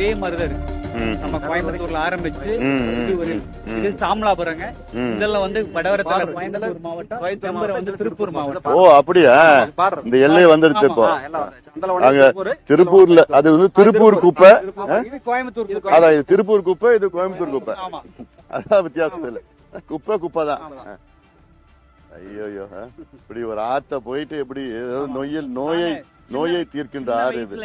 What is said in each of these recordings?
இதே மாதிரிதான் இருக்கு. நம்ம கோயம்புத்தூர்ல ஆரம்பிச்சு இது சாமலாபுரங்க. இதெல்லாம் வந்து வடவரத்துல கோயம்புத்தூர் மாவட்டம் வந்து திருப்பூர் மாவட்டம். ஓ அப்படியா? இந்த எல்லை வந்துருச்சு இப்போ. அங்க. திருப்பூர்ல அது வந்து திருப்பூர் குப்பை. இது கோயம்புத்தூர் குப்பை. அதான் இது திருப்பூர் குப்பை இது கோயம்புத்தூர் குப்பை. ஆமா. அதான் வித்தியாசம் இல்ல குப்பை குப்பை தான். ஐயோ இப்படி ஒரு ஆத்த போயிட்டு எப்படி நோயில் நோயை நோயை தீர்க்கின்ற ஆறு இது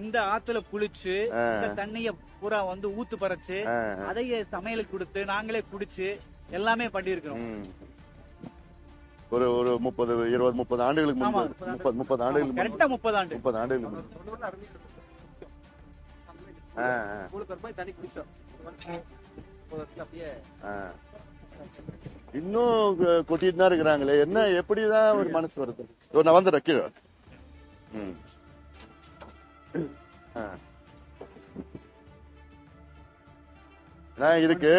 இந்த ஆத்துல குளிச்சு இந்த தண்ணிய பூரா வந்து ஊத்து பறைச்சு அதையே சமையலுக்கு கொடுத்து நாங்களே குடிச்சு எல்லாமே பண்ணிருக்கிறோம் ம். ஒரு ஒரு முப்பது இருபது முப்பது ஆண்டுகளுக்கு முப்பது முப்பது ஆண்டுகளுக்கு கரெக்டா முப்பது ஆண்டு. முப்பது ஆண்டுகளுக்கு. இன்னும் கொட்டிட்டு தான் இருக்கிறாங்களே. என்ன எப்படிதான் ஒரு மனசு வருது? நான் வந்துடுறேன் கீழே. நான் இதுக்கு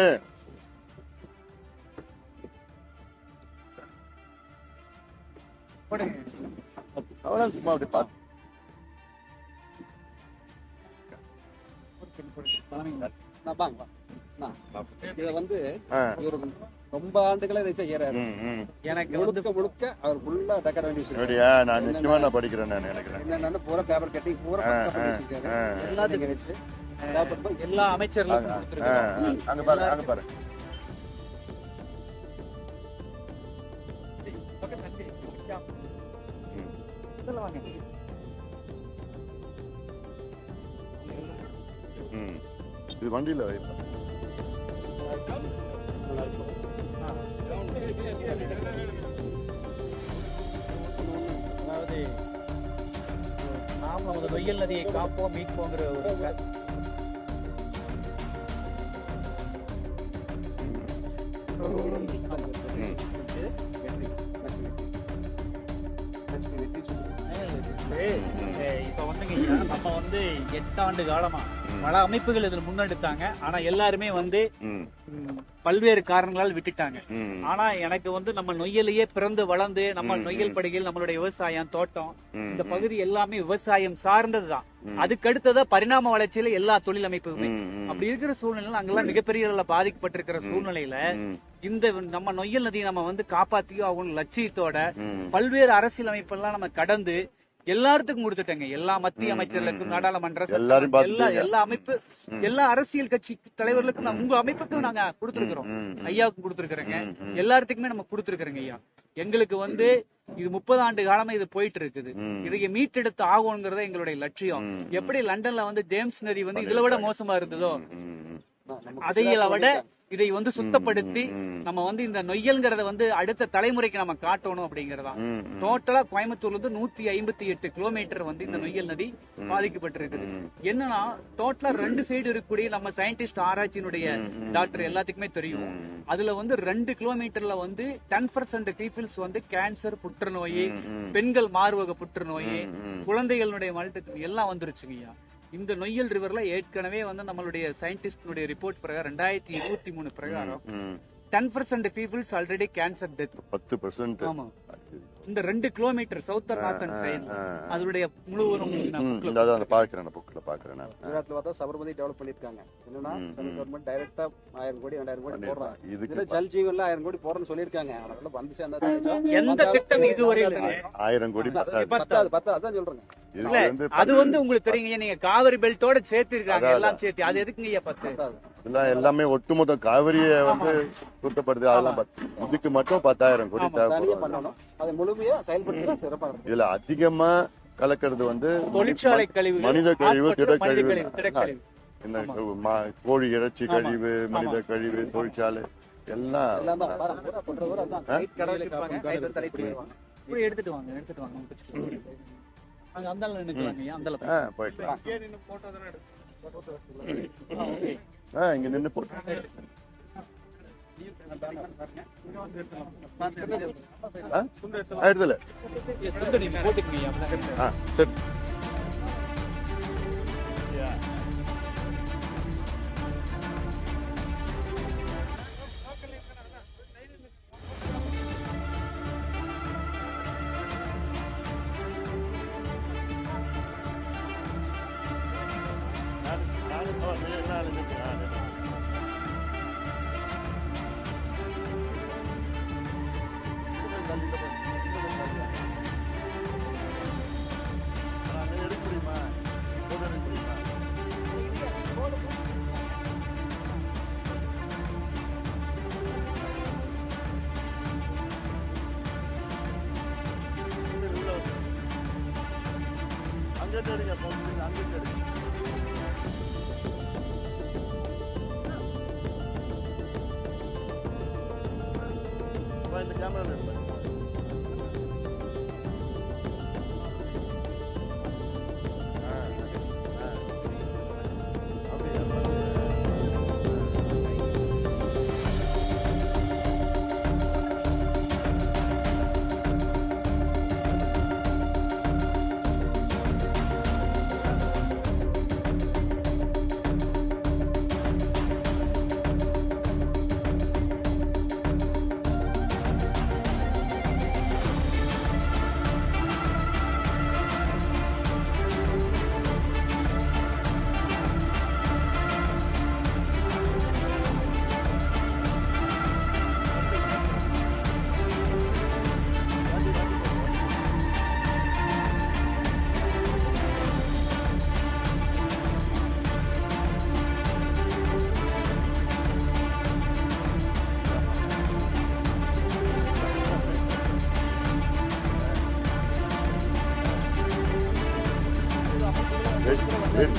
அவ்வளவு சும்மா அப்படி பார்த்து நான் வாங்க. இத வந்து ரொம்ப ஆண்டுகளா இதை செய்யறாரு. எனக்கு வந்து முழுக்க முழுக்க அவர் ஃபுல்லா வச்சிருக்காரு. அப்படியா? நான் நிச்சயமா நான் படிக்கிறேன் நான் நினைக்கிறேன். என்னன்னா பூரா பேப்பர் கட்டிங் பூரா. எல்லாத்தையும் வச்சு எல்லா. ஆ, அங்க பாரு அங்க பாரு. இது வண்டியில வைப்பேன். நொய்யல் நதியை காப்போம் மீட்போங்கிற ஒரு இப்ப வந்துங்க நம்ம வந்து எட்டாண்டு காலமா பல அமைப்புகள் இதில் முன்னெடுத்தாங்க. ஆனா எல்லாருமே வந்து பல்வேறு காரணங்களால் விட்டுட்டாங்க. ஆனா எனக்கு வந்து நம்ம நொய்யலையே பிறந்து வளர்ந்து நம்ம நொய்யல் படுகையில் நம்மளுடைய விவசாயம் தோட்டம் இந்த பகுதி எல்லாமே விவசாயம் சார்ந்ததுதான் அதுக்கு அடுத்ததா பரிணாம வளர்ச்சியில எல்லா தொழில் அமைப்புமே அப்படி இருக்கிற சூழ்நிலையில அங்கெல்லாம் மிகப்பெரிய அளவுல பாதிக்கப்பட்டிருக்கிற சூழ்நிலையில இந்த நம்ம நொய்யல் நதியை நம்ம வந்து காப்பாத்தியோ அவங்க லட்சியத்தோட. பல்வேறு அரசியல் அமைப்பெல்லாம் நம்ம கடந்து எல்லாத்துக்கும் கொடுத்துட்டேங்க. எல்லா மத்திய அமைச்சர்களுக்கும் நாடாளுமன்ற எல்லா. எல்லா அமைப்பு எல்லா அரசியல் கட்சி தலைவர்களுக்கும் நான் உங்க அமைப்புக்கும் நாங்க கொடுத்துருக்கிறோம். ஐயாவுக்கும் கொடுத்துருக்கிறேங்க. எல்லாத்துக்குமே நம்ம கொடுத்துருக்கிறோங்க ஐயா. எங்களுக்கு வந்து இது முப்பது ஆண்டு காலமா இது போயிட்டு இருக்குது. இதை மீட்டெடுத்து ஆகணுங்கிறத எங்களுடைய லட்சியம். எப்படி லண்டன்ல வந்து ஜேம்ஸ் நதி வந்து இதுல விட மோசமா இருந்ததோ. அதையில விட இதை வந்து சுத்தப்படுத்தி. நம்ம வந்து இந்த நொய்யல்ங்கிறத வந்து அடுத்த தலைமுறைக்கு நம்ம காட்டணும் அப்படிங்கறதா. டோட்டலா கோயம்புத்தூர்ல இருந்து நூத்தி ஐம்பத்தி எட்டு கிலோமீட்டர் வந்து இந்த நொய்யல் நதி பாதிக்கப்பட்டிருக்குது. என்னன்னா டோட்டலா ரெண்டு சைடு இருக்கக்கூடிய நம்ம சயின்டிஸ்ட் ஆராய்ச்சியினுடைய டாக்டர் எல்லாத்துக்குமே தெரியும். அதுல வந்து ரெண்டு கிலோமீட்டர்ல வந்து டென் பர்சன்ட் பீப்புள்ஸ் வந்து கேன்சர் புற்றுநோய் பெண்கள் மார்பக புற்றுநோய் குழந்தைகளுடைய மல்டி எல்லாம் வந்துருச்சுங்கய்யா. இந்த நொய்யல் ரிவர்ல ஏற்கனவே வந்து நம்மளுடைய சயின்டிஸ்டுடைய ரிப்போர்ட் பிரகாரம் ரெண்டாயிரத்தி இருபத்தி மூணு பிரகாரம். Ten percent peoples already cancer death பத்து பெர்சன்ட் ஆமா. இந்த ரெண்டு கிலோமீட்டர் சவுத்தர் நார்த்தன் சைடு அதனுடைய முழுவதும் நான் bookல அதான் அந்த பாக்குறேன் புக்ல பாக்குறேன் நான். குஜராத்ல பார்த்தா சபர்மதி டெவலப் பண்ணிருக்காங்க என்னன்னா சென்ட்ரல் கவர்மெண்ட் டைரக்டா ஆயிரம் கோடி ரெண்டாயிரம் கோடி போடுறாங்க. இதுக்கு இதுல ஜல் ஜீவன்ல ஆயிரம் கோடி போறேன்னு சொல்லிருக்காங்க அதனால வந்து சேர்ந்தா எந்த திட்டம் இதுவரையில் ஆயிரம் கோடி பத்தாது. பத்தாது. அதான் சொல்றேங்க. அது வந்து உங்களுக்கு தெரியுங்க நீங்க காவிரி பெல்ட்டோட சேர்த்து இருக்காங்க எல்லாம் சேர்த்து. அது எதுக்குங்க பத்து? பத்தாது. இதெல்லாம் எல்லாமே ஒட்டுமொத்த காவிரியை வந்து சுத்தப்படுது அதெல்லாம் பத்து. இதுக்கு மட்டும் பத்தாயிரம் கோடி தேவைப்படும். இதுல அதிகமா கலக்கிறது வந்து தொழிற்சாலை கழிவு மனித கழிவு திடக்கழிவு என்ன மா- கோழி இறைச்சி கழிவு மனித கழிவு தொழிற்சாலை எல்லாம். எடுத்துட்டு வாங்க எடுத்துட்டு வாங்க. அங்க ஐயா அந்தால ஆ, இங்க நின்னு போட்டு. எடுத்துல. சரி. Ama bilinmeli bir yani. llámame.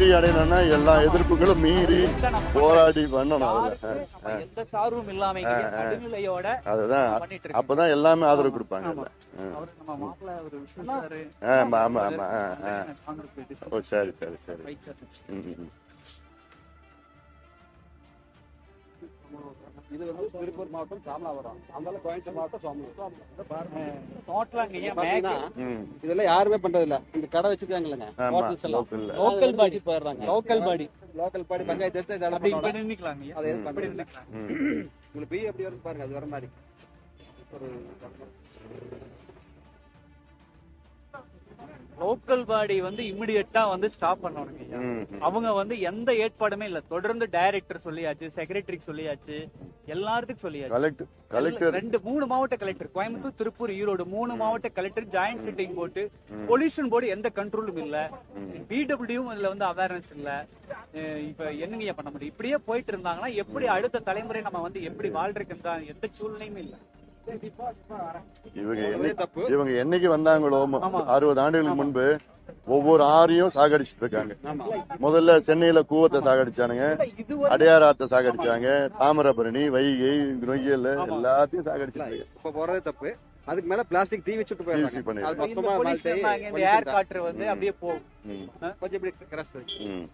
வெற்றி அடையணும்னா எல்லா எதிர்ப்புகளும் மீறி போராடி பண்ணணும் எந்த சார்பும் இல்லாம அதுதான். அப்பதான் எல்லாமே ஆதரவு கொடுப்பாங்க ஆமா. ஆமா ஆ, ஓ சரி சரி சரி. இது வந்து திருப்பூர் மாவட்டம் சாமலாபுரம். அந்தால கோயம்புத்தூர் மாவட்டம் சோமலூர் டோட்டலா இங்க ஏன் பாத்தீங்கன்னா மேக் ம். இதெல்லாம் யாருமே பண்றது இல்ல இந்த கடை லோக்கல்ல லோக்கல் பாடி போயிடுறாங்க. Local body local body panchayat எடுத்து ஐயா. அதை. உங்களுக்கு பிஏ எப்படி வருது பாருங்க அது வர மாதிரி. ஒரு லோக்கல் பாடி வந்து இமிடியட்டா வந்து ஸ்டாப் பண்ணணுங்க ஐயா. ம், ம். அவங்க வந்து எந்த ஏற்பாடுமே இல்ல. தொடர்ந்து டைரக்டர் சொல்லியாச்சு செக்ரட்டரிக்கு சொல்லியாச்சு எல்லாத்துக்கும் சொல்லியாச்சு. கலெக்டர் ரெண்டு மூணு மாவட்ட கலெக்டர் கோயம்புத்தூர் திருப்பூர் ஈரோடு மூணு மாவட்ட கலெக்டர் ஜாயிண்ட் மீட்டிங் போட்டு பொல்யூஷன் போர்டு எந்த கண்ட்ரோலும் இல்ல. பிடபிள்யூவும் இதுல வந்து அவேர்னஸ் இல்ல. இப்ப என்னங்க பண்ண முடியும்? இப்படியே போயிட்டு இருந்தாங்கன்னா எப்படி அடுத்த தலைமுறை நம்ம வந்து எப்படி வாழ்றதுக்கு தான் எந்த சூழ்நிலையும் இல்ல. இவங்க இவங்க என்னைக்கு வந்தாங்களோ. அறுபது ஆண்டுகளுக்கு முன்பு ஒவ்வொரு ஆறையும் சாகடிச்சிட்டு இருக்காங்க. முதல்ல சென்னையில கூவத்தை சாகடிச்சானுங்க அடையாராத்தை சாகடிச்சாங்க தாமிரபரணி வைகை நொய்யல் எல்லாத்தையும் இப்ப போறதே தப்பு. அதுக்கு மேல பிளாஸ்டிக் தீ வச்சுட்டு ம்,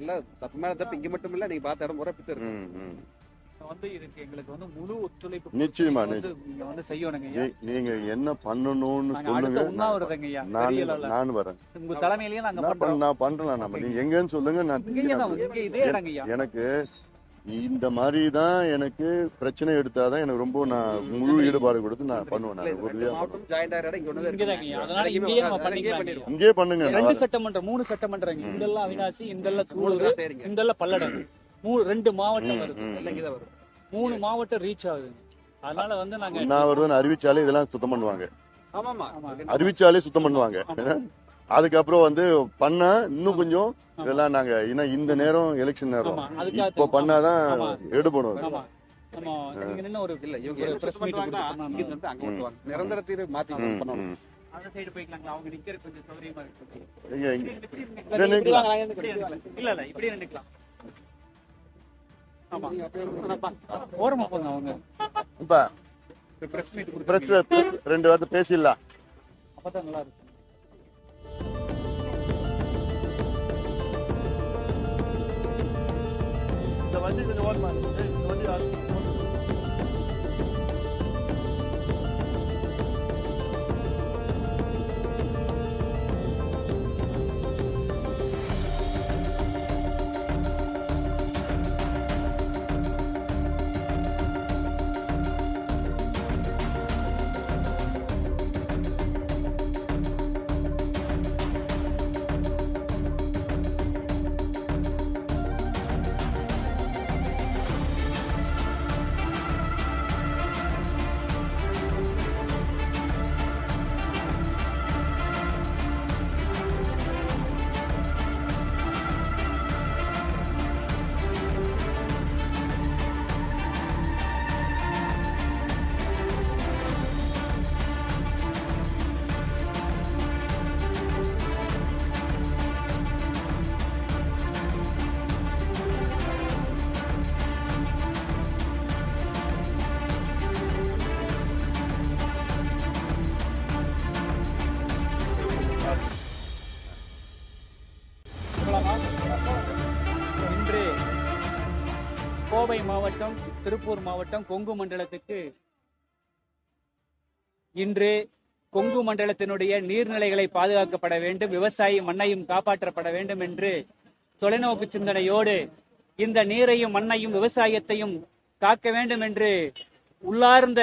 இல்ல தப்பு மேல தப்பு. இங்க மட்டும் இல்ல நீங்க பார்த்த இடம் முறை பித்து. வந்து இதுக்கு எங்களுக்கு வந்து முழு ஒத்துழைப்பு நிச்சயமா, நீங்க வந்து செய்யணுங்க நீங்க என்ன பண்ணணும்னு சொல்லுங்க. நான் நான் வரேன். உங்க தலைமையிலயே நாங்க நான் பண்றேன் நம்ம நீங்க எங்கன்னு சொல்லுங்க நான் எனக்கு இந்த மாதிரி தான் எனக்கு பிரச்சனை எடுத்தாதான் எனக்கு ரொம்ப நான் முழு ஈடுபாடு கொடுத்து நான் பண்ணுவேன் நான். உறுதியா இங்க பண்ணுங்க ரெண்டு. சட்டமன்றம் மூணு சட்டமன்றம். இங்கெல்லாம் அவினாசி இங்கெல்லாம் சூழல் சரிங்க. இங்கெல்லாம் பல்லடம். மூணு ரெண்டு மாவட்டம் வருது இங்கதான் வரும் மூணு மாவட்டம் ரீச் ஆகுது அதனால வந்து நாங்க உண்ணாவிரதம் அறிவிச்சாலே இதெல்லாம் சுத்தம் பண்ணுவாங்க. ஆமாமா. ஆமா. அறிவிச்சாலே சுத்தம் பண்ணுவாங்க. அதுக்கப்புறம் வந்து பண்ணா இன்னும் கொஞ்சம் இதெல்லாம் நாங்க ஏன்னா இந்த நேரம் எலெக்ஷன் நேரம். இப்போ பண்ணாதான். எடுபடும் நிரந்தர தீர்வு மாத்தி பண்ணணும். இல்ல இல்ல இப்படியே ஓரமா போங்க அவங்க. இப்ப பிரஸ் மீட் கொடுத்து பிரஸ்ல ரெண்டு வார்த்தை பேசிடலாம். அப்பதான் நல்லா இருக்கும். இந்த வண்டி கொஞ்சம். இந்த வண்டி திருப்பூர் மாவட்டம் கொங்கு மண்டலத்துக்கு இன்று கொங்கு மண்டலத்தினுடைய நீர்நிலைகளை பாதுகாக்கப்பட வேண்டும் விவசாயி மண்ணையும் காப்பாற்றப்பட வேண்டும் என்று தொலைநோக்கு சிந்தனையோடு இந்த நீரையும் மண்ணையும் விவசாயத்தையும் காக்க வேண்டும் என்று உள்ளார்ந்த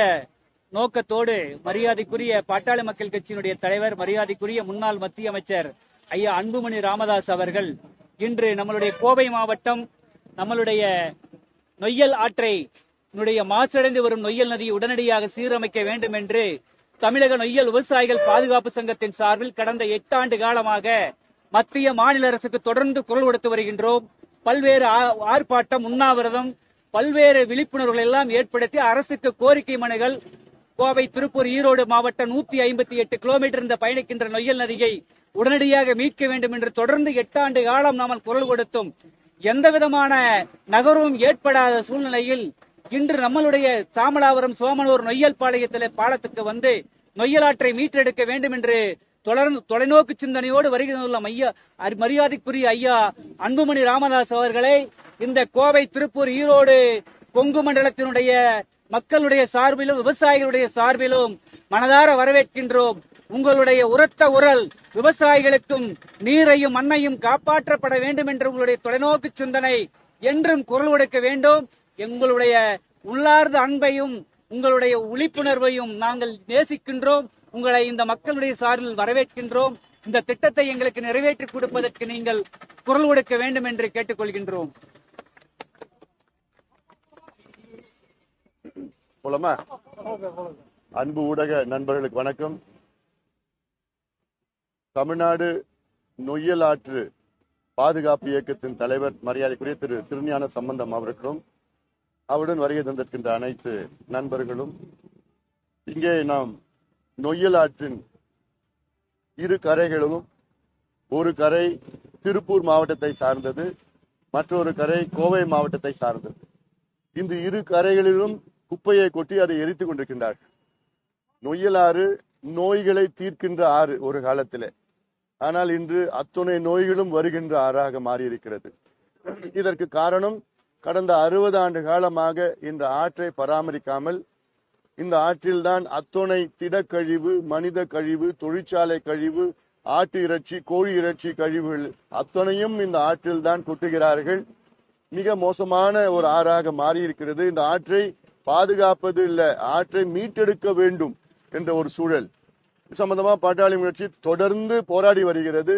நோக்கத்தோடு மரியாதைக்குரிய பாட்டாளி மக்கள் கட்சியினுடைய தலைவர் மரியாதைக்குரிய முன்னாள் மத்திய அமைச்சர் ஐயா அன்புமணி ராமதாஸ் அவர்கள் இன்று நம்மளுடைய கோவை மாவட்டம் நம்மளுடைய நொய்யல் ஆற்றை நுடைய மாசடைந்து வரும் நொய்யல் நதியை உடனடியாக சீரமைக்க வேண்டும் என்று தமிழக நொய்யல் விவசாயிகள் பாதுகாப்பு சங்கத்தின் சார்பில் கடந்த எட்டாண்டு காலமாக மத்திய மாநில அரசுக்கு தொடர்ந்து குரல் கொடுத்து வருகின்றோம். பல்வேறு ஆ- ஆர்ப்பாட்டம் உண்ணாவிரதம் பல்வேறு விழிப்புணர்வுகள் எல்லாம் ஏற்படுத்தி அரசுக்கு கோரிக்கை மனுகள் கோவை திருப்பூர் ஈரோடு மாவட்டம் நூத்தி ஐம்பத்தி எட்டு கிலோமீட்டர் இந்த பயணிக்கின்ற நொய்யல் நதியை உடனடியாக மீட்க வேண்டும் என்று தொடர்ந்து எட்டாண்டு காலம் நாம் குரல் கொடுத்தும் எந்த விதமான நகர்வும் ஏற்படாத சூழ்நிலையில் இன்று நம்மளுடைய தாமலாபுரம் சோமனூர் நொய்யல் பாளையத்திலே பாலத்துக்கு வந்து நொய்யலாற்றை மீட்டெடுக்க வேண்டும் என்று தொடர்ந்து தொலைநோக்கு சிந்தனையோடு வருகின்ற ஐயா அரி- மரியாதைக்குரிய ஐயா அன்புமணி ராமதாஸ் அவர்களை இந்த கோவை திருப்பூர் ஈரோடு கொங்கு மண்டலத்தினுடைய மக்களுடைய சார்பிலும் விவசாயிகளுடைய சார்பிலும் மனதார வரவேற்கின்றோம். உங்களுடைய உரத்த உரல் விவசாயிகளுக்கும் நீரையும் மண்ணையும் காப்பாற்றப்பட வேண்டும் என்று உங்களுடைய தொலைநோக்கு சிந்தனை என்றும் குரல் கொடுக்க வேண்டும். எங்களுடைய உள்ளார்ந்த அன்பையும் உங்களுடைய விழிப்புணர்வையும் நாங்கள் நேசிக்கின்றோம். உங்களை இந்த மக்களுடைய சார்பில் வரவேற்கின்றோம். இந்த திட்டத்தை எங்களுக்கு நிறைவேற்றி கொடுப்பதற்கு நீங்கள் குரல் கொடுக்க வேண்டும் என்று கேட்டுக்கொள்கின்றோம். அன்பு ஊடக நண்பர்களுக்கு வணக்கம். தமிழ்நாடு நொய்யல் ஆற்று பாதுகாப்பு இயக்கத்தின் தலைவர் மரியாதைக்குரிய திரு திருஞான சம்பந்தம் அவர்களும் அவருடன் வருகை தந்திருக்கின்ற அனைத்து நண்பர்களும் இங்கே நாம் நொய்யல் ஆற்றின் இரு கரைகளிலும் ஒரு கரை திருப்பூர் மாவட்டத்தை சார்ந்தது மற்றொரு கரை கோவை மாவட்டத்தை சார்ந்தது. இந்த இரு கரைகளிலும் குப்பையை கொட்டி அதை எரித்துக் கொண்டிருக்கின்றார்கள். நொய்யலாறு நோய்களை தீர்க்கின்ற ஆறு ஒரு காலத்திலே. ஆனால் இன்று அத்துணை நோய்களும் வருகின்ற ஆறாக மாறியிருக்கிறது. இதற்கு காரணம் கடந்த அறுபது ஆண்டு காலமாக இந்த ஆற்றை பராமரிக்காமல் இந்த ஆற்றில்தான் அத்துணை திடக்கழிவு மனித கழிவு தொழிற்சாலை கழிவு ஆட்டு இறைச்சி கோழி இறைச்சி கழிவுகள் அத்தனையும் இந்த ஆற்றில் தான் கொட்டுகிறார்கள். மிக மோசமான ஒரு ஆறாக மாறி இருக்கிறது இந்த ஆற்றை பாதுகாப்பது இல்லை ஆற்றை மீட்டெடுக்க வேண்டும் என்ற ஒரு சூழல். சம்பந்தமா பாட்டாளி முயற்சி தொடர்ந்து போராடி வருகிறது.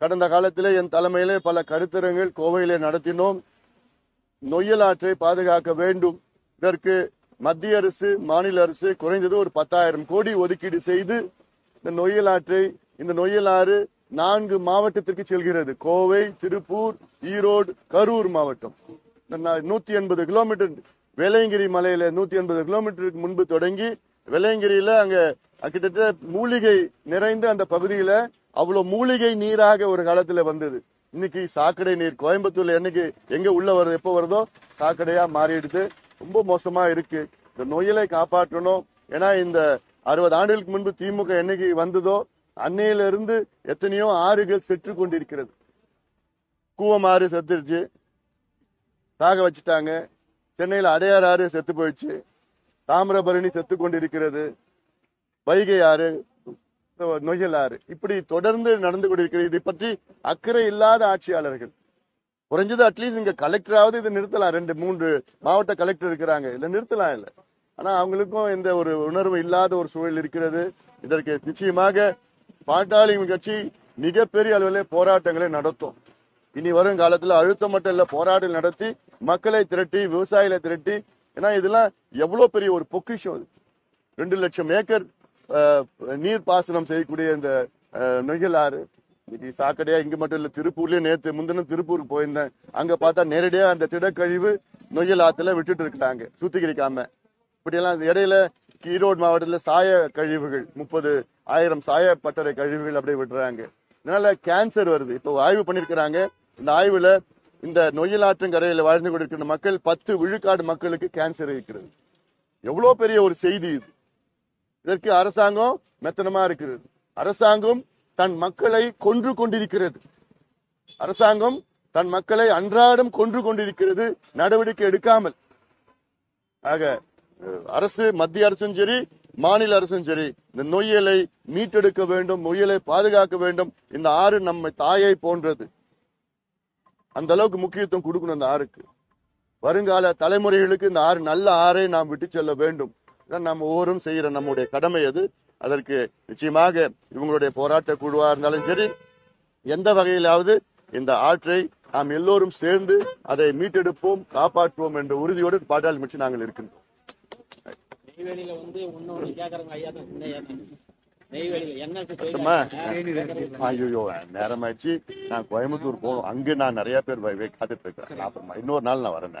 கடந்த காலத்திலே என் தலைமையிலே பல கருத்தரங்கள் கோவையிலே நடத்தினோம். நொய்யலாற்றை பாதுகாக்க வேண்டும். இதற்கு மத்திய அரசு மாநில அரசு குறைந்தது ஒரு பத்தாயிரம் கோடி ஒதுக்கீடு செய்து இந்த நொய்யலாற்றை இந்த நொய்யலாறு நான்கு மாவட்டத்திற்கு செல்கிறது. கோவை திருப்பூர் ஈரோடு கரூர் மாவட்டம். நூத்தி எண்பது கிலோமீட்டர் வேலையங்கிரி மலையில நூத்தி எண்பது கிலோமீட்டருக்கு முன்பு தொடங்கி வெள்ளையங்கிரியில அங்க கிட்டத்தட்ட மூலிகை நிறைந்த அந்த பகுதியில அவ்வளவு மூலிகை நீராக ஒரு காலத்துல வந்தது. இன்னைக்கு சாக்கடை நீர் கோயம்புத்தூர்ல என்னைக்கு எங்க உள்ள வருது எப்போ வருதோ சாக்கடையா மாறிடுது. ரொம்ப மோசமா இருக்கு. இந்த நோயிலை காப்பாற்றணும். ஏன்னா இந்த அறுபது ஆண்டுகளுக்கு முன்பு திமுக என்னைக்கு வந்ததோ அன்னையில இருந்து எத்தனையோ ஆறுகள் செற்று கொண்டிருக்கிறது. கூவம் ஆறு செத்துருச்சு. தாக வச்சுட்டாங்க. சென்னையில அடையாறு ஆறு செத்து போயிடுச்சு. தாமிரபரணி செத்து கொண்டிருக்கிறது. வைகை ஆறு நொய்யல் ஆறு இப்படி தொடர்ந்து நடந்து கொண்டிருக்கிறது. இதை பற்றி அக்கறை இல்லாத ஆட்சியாளர்கள். குறைஞ்சது அட்லீஸ்ட் இங்க கலெக்டராவது இதை நிறுத்தலாம். ரெண்டு மூன்று மாவட்ட கலெக்டர் இருக்கிறாங்க. இல்ல நிறுத்தலாம் இல்ல. ஆனா அவங்களுக்கும் எந்த ஒரு உணர்வு இல்லாத ஒரு சூழல் இருக்கிறது. இதற்கு நிச்சயமாக பாட்டாளி கட்சி மிகப்பெரிய அளவில் போராட்டங்களை நடத்தும். இனி வரும் காலத்துல அழுத்தம் மட்டும் இல்ல போராட்டம் நடத்தி மக்களை திரட்டி விவசாயிகளை திரட்டி ஏன்னா இதெல்லாம் எவ்வளவு பெரிய ஒரு பொக்கிஷம் அது. ரெண்டு லட்சம் ஏக்கர் நீர் பாசனம் செய்யக்கூடிய இந்த அஹ், நொய்யல் ஆறு இன்னைக்கு சாக்கடையா இங்க மட்டும் இல்ல திருப்பூர்லயே நேத்து முந்தினம் திருப்பூருக்கு போயிருந்தேன். அங்க பார்த்தா நேரடியா அந்த திடக்கழிவு நொய்யல் ஆத்துல விட்டுட்டு இருக்காங்க சுத்திகரிக்காம. இப்படியெல்லாம் இந்த இடையில ஈரோடு மாவட்டத்துல சாய கழிவுகள் முப்பது ஆயிரம் சாய பட்டறை கழிவுகள் அப்படியே விடுறாங்க. இதனால கேன்சர் வருது. இப்போ ஆய்வு பண்ணிருக்கிறாங்க இந்த ஆய்வுல இந்த நொய்யல் ஆற்றங்கரையில வாழ்ந்து கொண்டிருக்கிற மக்கள் பத்து விழுக்காடு மக்களுக்கு கேன்சர் இருக்கிறது. எவ்வளவு பெரிய ஒரு செய்தி இது. இதற்கு அரசாங்கம் மெத்தனமா இருக்கிறது. அரசாங்கம் தன் மக்களை கொன்று கொண்டிருக்கிறது. அரசாங்கம் தன் மக்களை அன்றாடம் கொன்று கொண்டிருக்கிறது. நடவடிக்கை எடுக்காமல். ஆக அரசு மத்திய அரசும் சரி மாநில அரசும் சரி இந்த நொய்யலை மீட்டெடுக்க வேண்டும் நொய்யலை பாதுகாக்க வேண்டும். இந்த ஆறு நம்ம தாயை போன்றது. அந்த அளவுக்கு முக்கியத்துவம் கொடுக்கணும் அந்த ஆறுக்கு. வருங்கால தலைமுறைகளுக்கு இந்த ஆறு நல்ல ஆறை நாம் விட்டு செல்ல வேண்டும். நாம் ஒவ்வொரும் செய்கிற நம்முடைய கடமை அது. அதற்கு நிச்சயமாக இவங்களுடைய போராட்ட குழுவாக இருந்தாலும் சரி எந்த வகையிலாவது இந்த ஆற்றை நாம் எல்லோரும் சேர்ந்து அதை மீட்டெடுப்போம் காப்பாற்றுவோம் என்ற உறுதியோடு பாட்டாளி மிச்சு நாங்கள் இருக்கின்றோம். நெய்வேலியில வந்து ஐயா தான் ஐயா தான். நெய்வேலியில என்ன அம்மா, ஐயோ நேரம் ஆயிடுச்சு நான் கோயம்புத்தூர் போகணும். அங்க நான் நிறைய பேர் காத்துட்டு இருக்கிறேன் அப்புறமா இன்னொரு நாள் நான் வரேன்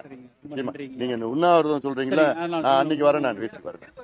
நிச்சயமா. நீங்க இந்த உண்ணாவிரதம் சொல்றீங்களா? நான் அன்னைக்கு வரேன் நான் வீட்டுக்கு வரேன்.